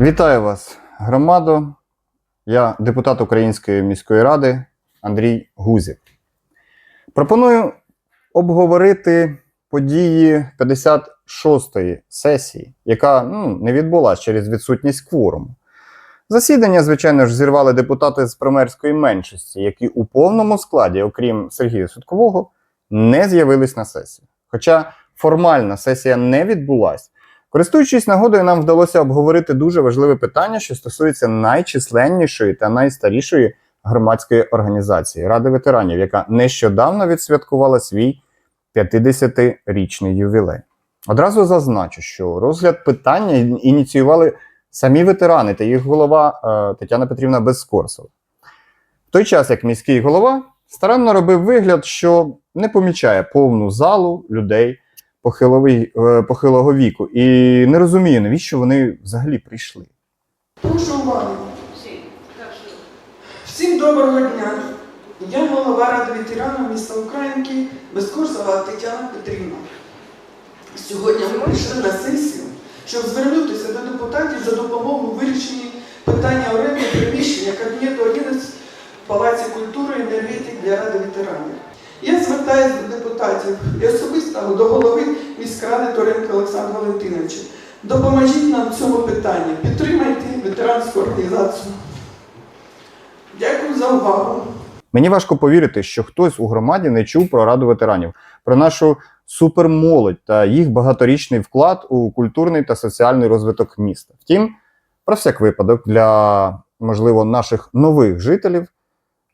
Вітаю вас, громадо. Я депутат Української міської ради Андрій Гузів. Пропоную обговорити події 56-ї сесії, яка ну, не відбулася через відсутність кворуму. Засідання, звичайно ж, зірвали депутати з промерської меншості, які у повному складі, окрім Сергія Судкового, не з'явились на сесії. Хоча формальна сесія не відбулась. Користуючись нагодою, нам вдалося обговорити дуже важливе питання, що стосується найчисленнішої та найстарішої громадської організації Ради ветеранів, яка нещодавно відсвяткувала свій 50-річний ювілей. Одразу зазначу, що розгляд питання ініціювали самі ветерани та їх голова е, Тетяна Петрівна Безкорсова. В той час, як міський голова старанно робив вигляд, що не помічає повну залу людей похилого віку і не розуміє, навіщо вони взагалі прийшли. Прошу уваги. Всім доброго дня. Я голова Ради ветеранів міста Українки Безкурсова Тетяна Петрівна. Сьогодні ми прийшли на сесію, щоб звернутися до депутатів за допомогою в вирішенні питання оренди приміщення Кабінету 11 в Палаці культури і енергетики для Ради ветеранів. Я звертаюся до депутатів і особисто до голови міськради Торенка Олександра Валентиновича. Допоможіть нам в цьому питанні. Підтримайте ветеранську організацію. Дякую за увагу. Мені важко повірити, що хтось у громаді не чув про раду ветеранів, про нашу супермолодь та їх багаторічний вклад у культурний та соціальний розвиток міста. Втім, про всяк випадок для, можливо, наших нових жителів.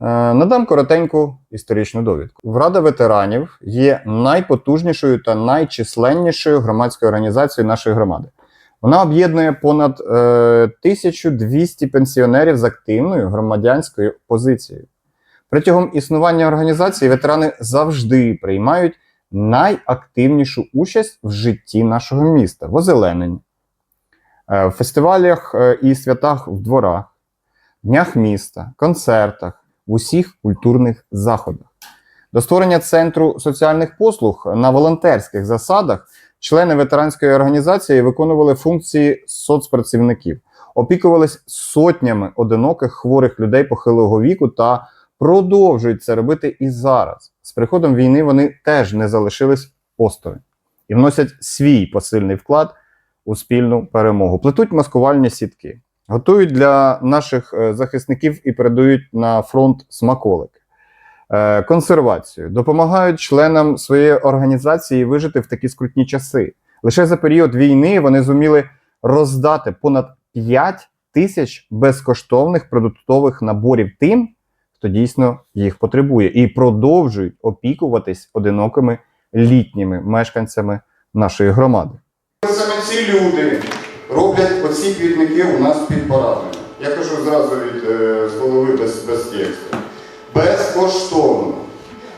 Е, Надам коротеньку історичну довідку. Рада ветеранів є найпотужнішою та найчисленнішою громадською організацією нашої громади. Вона об'єднує понад е, 1200 пенсіонерів з активною громадянською позицією. Протягом існування організації ветерани завжди приймають найактивнішу участь в житті нашого міста в озелененні, е, в фестивалях е, і святах в дворах, днях міста, концертах, в усіх культурних заходах. До створення центру соціальних послуг на волонтерських засадах члени ветеранської організації виконували функції соцпрацівників, опікувались сотнями одиноких хворих людей похилого віку та продовжують це робити і зараз. З приходом війни вони теж не залишились осторонь і вносять свій посильний вклад у спільну перемогу. Плетуть маскувальні сітки, готують для наших е, захисників і передають на фронт смаколики, е, консервацію, допомагають членам своєї організації вижити в такі скрутні часи. Лише за період війни вони зуміли роздати понад 5 тисяч безкоштовних продуктових наборів тим, хто дійсно їх потребує, і продовжують опікуватись одинокими літніми мешканцями нашої громади. Саме ці люди роблять оці квітники у нас під парадами. Я кажу зразу від е, голови без, без тексту. Безкоштовно.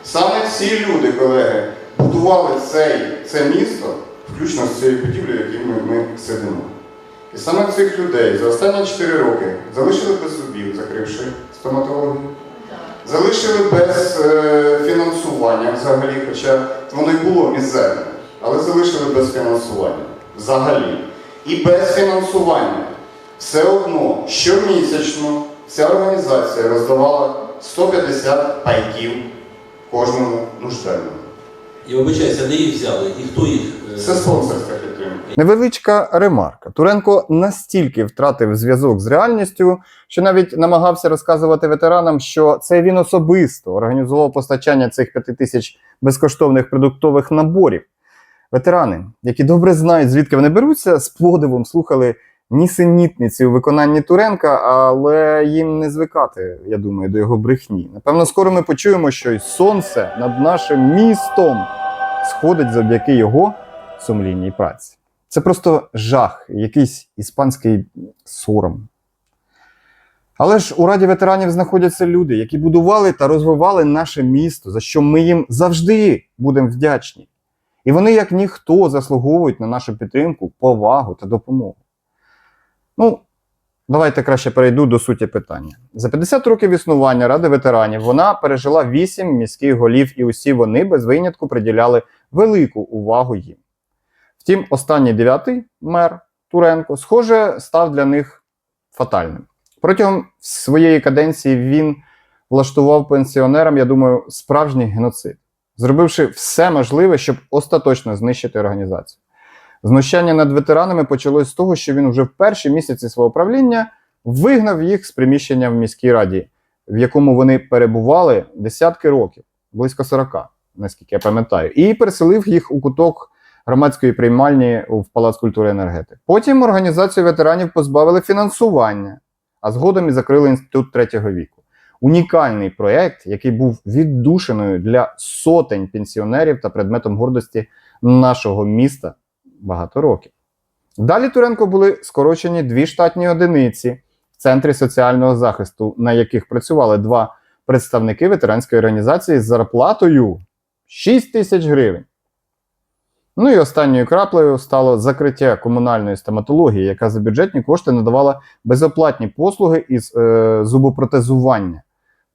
Саме ці люди, колеги, будували цей, це місто, включно з цією будівлею, в якій ми, ми сидимо. І саме цих людей за останні 4 роки залишили без зубів, закривши стоматологію. Залишили без е, фінансування взагалі, хоча воно й було мізерне, але залишили без фінансування взагалі. І без фінансування все одно щомісячно ця організація роздавала 150 пайків кожному нужденному. І вибачайся, де їх взяли і хто їх. е, Це спонсорська підтримка. Невеличка ремарка. Туренко настільки втратив зв'язок з реальністю, що навіть намагався розказувати ветеранам, що це він особисто організував постачання цих п'яти тисяч безкоштовних продуктових наборів. Ветерани, які добре знають, звідки вони беруться, з подивом слухали нісенітниці у виконанні Туренка, але їм не звикати, я думаю, до його брехні. Напевно, скоро ми почуємо, що й сонце над нашим містом сходить завдяки його сумлінній праці. Це просто жах, якийсь іспанський сором. Але ж у Раді ветеранів знаходяться люди, які будували та розвивали наше місто, за що ми їм завжди будемо вдячні. І вони, як ніхто, заслуговують на нашу підтримку, повагу та допомогу. Ну, давайте краще перейду до суті питання. За 50 років існування Ради ветеранів вона пережила 8 міських голів, і усі вони без винятку приділяли велику увагу їм. Втім, останній дев'ятий мер Туренко, схоже, став для них фатальним. Протягом своєї каденції він влаштував пенсіонерам, я думаю, справжній геноцид, зробивши все можливе, щоб остаточно знищити організацію. Знущання над ветеранами почалось з того, що він вже в перші місяці свого правління вигнав їх з приміщення в міській раді, в якому вони перебували десятки років, близько 40, наскільки я пам'ятаю, і переселив їх у куток громадської приймальні в Палац культури енергетики. Потім організацію ветеранів позбавили фінансування, а згодом і закрили інститут третього віку. Унікальний проєкт, який був віддушиною для сотень пенсіонерів та предметом гордості нашого міста багато років. Далі Туренко були скорочені дві штатні одиниці в центрі соціального захисту, на яких працювали два представники ветеранської організації з зарплатою 6 тисяч гривень. Ну і останньою краплею стало закриття комунальної стоматології, яка за бюджетні кошти надавала безоплатні послуги із е, зубопротезування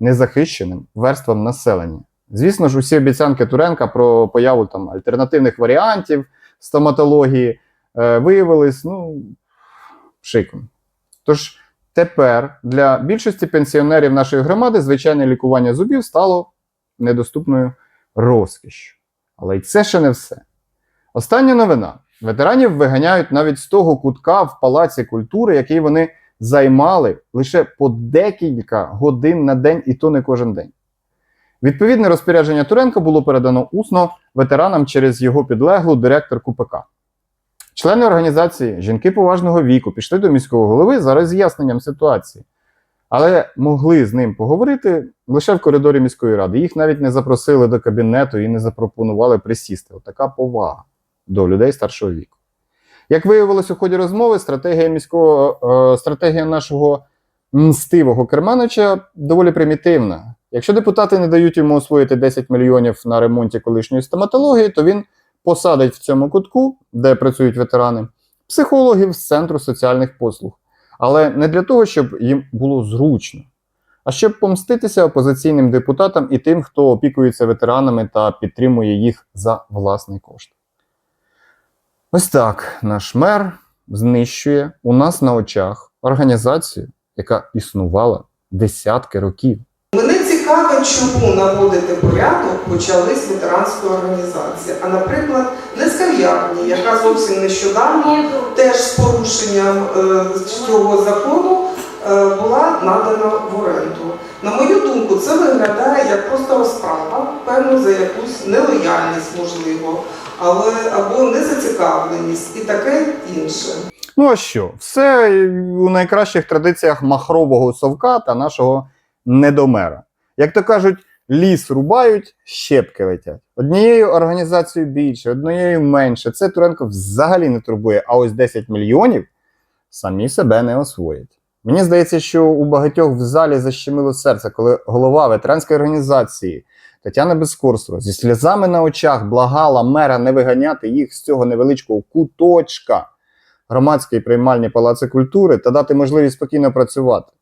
незахищеним верствам населення. Звісно ж, усі обіцянки Туренка про появу там альтернативних варіантів стоматології е, виявились ну, пшиком. Тож тепер для більшості пенсіонерів нашої громади звичайне лікування зубів стало недоступною розкішшю. Але й це ще не все. Остання новина: ветеранів виганяють навіть з того кутка в Палаці культури, який вони займали лише по декілька годин на день, і то не кожен день. Відповідне розпорядження Туренка було передано усно ветеранам через його підлеглу директорку ПК. Члени організації жінки поважного віку пішли до міського голови за роз'ясненням ситуації, але могли з ним поговорити лише в коридорі міської ради. Їх навіть не запросили до кабінету і не запропонували присісти. Отака повага до людей старшого віку. Як виявилось у ході розмови, стратегія міського е, стратегія нашого мстивого керманича доволі примітивна. Якщо депутати не дають йому освоїти 10 мільйонів на ремонті колишньої стоматології, то він посадить в цьому кутку, де працюють ветерани, психологів з центру соціальних послуг. Але не для того, щоб їм було зручно, а щоб помститися опозиційним депутатам і тим, хто опікується ветеранами та підтримує їх за власний кошт. Ось так наш мер знищує у нас на очах організацію, яка існувала десятки років. Мене цікаво, чому наводити порядок почали з ветеранської організації. А, наприклад, не з яка зовсім нещодавно теж з порушенням е, цього закону е, була надана в оренду. На мою думку, це виглядає як просто розправа, певно, за якусь нелояльність, можливо, але або незацікавленість і таке інше. Ну а що? Все у найкращих традиціях махрового совка та нашого недомера. Як то кажуть, ліс рубають, щепки летять. Однією організацією більше, однією менше. Це Туренко взагалі не турбує. А ось 10 мільйонів самі себе не освоять. Мені здається, що у багатьох в залі защемило серце, коли голова ветеранської організації Тетяна Безкорсова зі сльозами на очах благала мера не виганяти їх з цього невеличкого куточка громадської приймальні палаци культури та дати можливість спокійно працювати.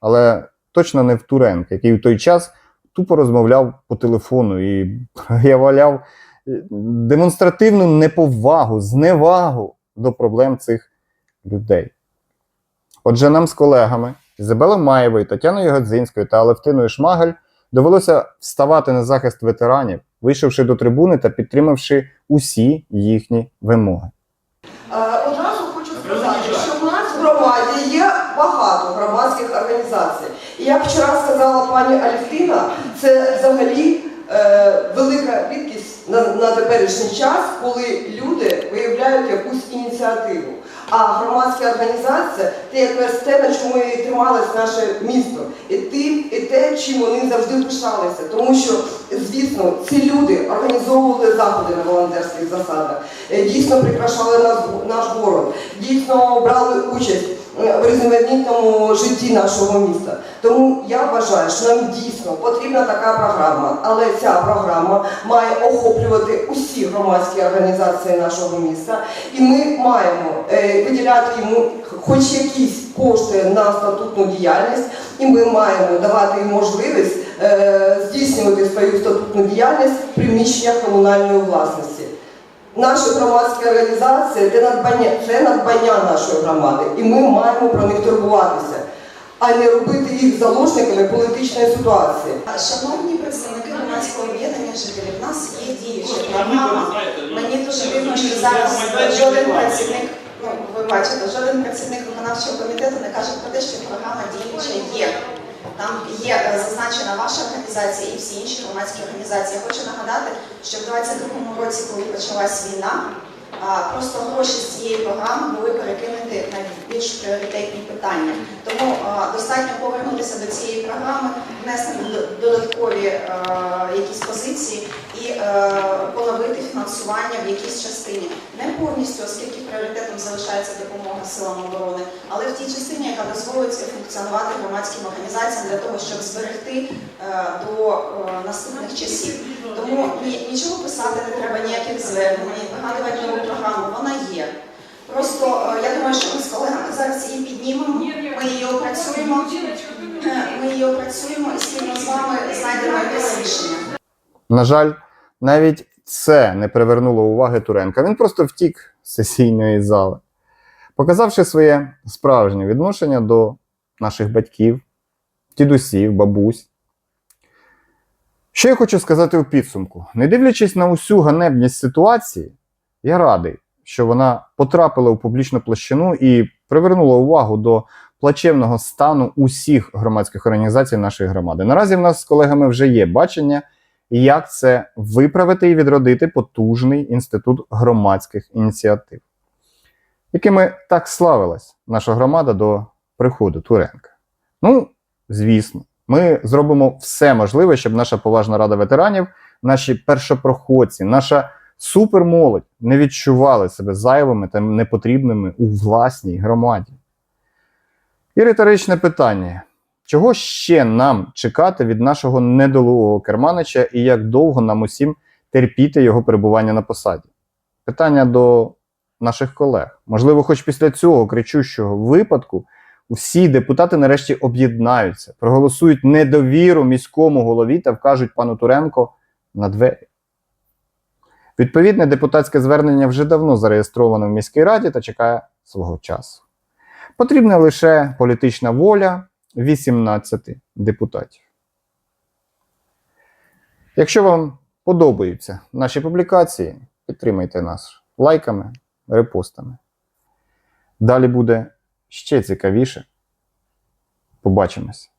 Але точно не в Туренка, який в той час тупо розмовляв по телефону і проявляв е, демонстративну неповагу, зневагу до проблем цих людей. Отже, нам з колегами Ізабелою Маєвою, Тетяною Гадзинською та Алевтиною Шмагель довелося вставати на захист ветеранів, вийшовши до трибуни та підтримавши усі їхні вимоги. Е, Одразу хочу сказати, що в нас в громаді є багато громадських організацій. І як вчора сказала пані Алівтина, це взагалі е, велика рідкість на, на теперішній час, коли люди виявляють якусь ініціативу. А громадська організація це якраз те, на чому і трималось наше місто. І тим, і те, чим вони завжди пишалися. Тому що, звісно, ці люди організовували заходи на волонтерських засадах, е, дійсно прикрашали наш, город, дійсно брали участь в різноманітному житті нашого міста. Тому я вважаю, що нам дійсно потрібна така програма, але ця програма має охоплювати усі громадські організації нашого міста, і ми маємо е, виділяти йому хоч якісь кошти на статутну діяльність, і ми маємо давати можливість е, здійснювати свою статутну діяльність в приміщеннях комунальної власності. Наші громадські організації це надбання, це надбання нашої громади, і ми маємо про них турбуватися, а не робити їх заложниками політичної ситуації. Шановні представники громадського об'єднання жителів, у нас є діюча програма. Мені дуже дивно, що зараз жоден працівник, ну ви бачите, жоден працівник виконавчого комітету не каже про те, що програма діюча є. Там є е, зазначена ваша організація і всі інші громадські організації. Я хочу нагадати, що в 22-му році, коли почалась війна, просто гроші з цієї програми були перекинуті на більш пріоритетні питання. Тому достатньо повернутися до цієї програми, внести додаткові е, якісь позиції і е, поновити фінансування в якійсь частині. Не повністю, оскільки пріоритетом залишається допомога силам оборони, але в тій частині, яка дозволить функціонувати громадським організаціям для того, щоб зберегти е, до е, наступних часів. Тому ні- нічого писати не треба, ніяких звернень, вигадувати нову програму, вона є. Просто е, я думаю, що ми з колегами зараз її піднімемо, ми її опрацюємо, ми її опрацюємо і спільно з вами знайдемо якесь рішення. На жаль, навіть це не привернуло уваги Туренка. Він просто втік з сесійної зали, показавши своє справжнє відношення до наших батьків, дідусів, бабусь. Що я хочу сказати у підсумку? Не дивлячись на усю ганебність ситуації, я радий, що вона потрапила у публічну площину і привернула увагу до плачевного стану усіх громадських організацій нашої громади. Наразі в нас з колегами вже є бачення, як це виправити і відродити потужний інститут громадських ініціатив, якими так славилась наша громада до приходу Туренка. Ну, звісно, ми зробимо все можливе, щоб наша поважна рада ветеранів, наші першопроходці, наша супермолодь не відчували себе зайвими та непотрібними у власній громаді. І риторичне питання: чого ще нам чекати від нашого недолугого керманича і як довго нам усім терпіти його перебування на посаді? Питання до наших колег. Можливо, хоч після цього кричущого випадку всі депутати нарешті об'єднаються, проголосують недовіру міському голові та вкажуть пану Туренко на двері. Відповідне депутатське звернення вже давно зареєстровано в міській раді та чекає свого часу. Потрібна лише політична воля 18 депутатів. Якщо вам подобаються наші публікації, підтримайте нас лайками, репостами. Далі буде ще цікавіше. Побачимось!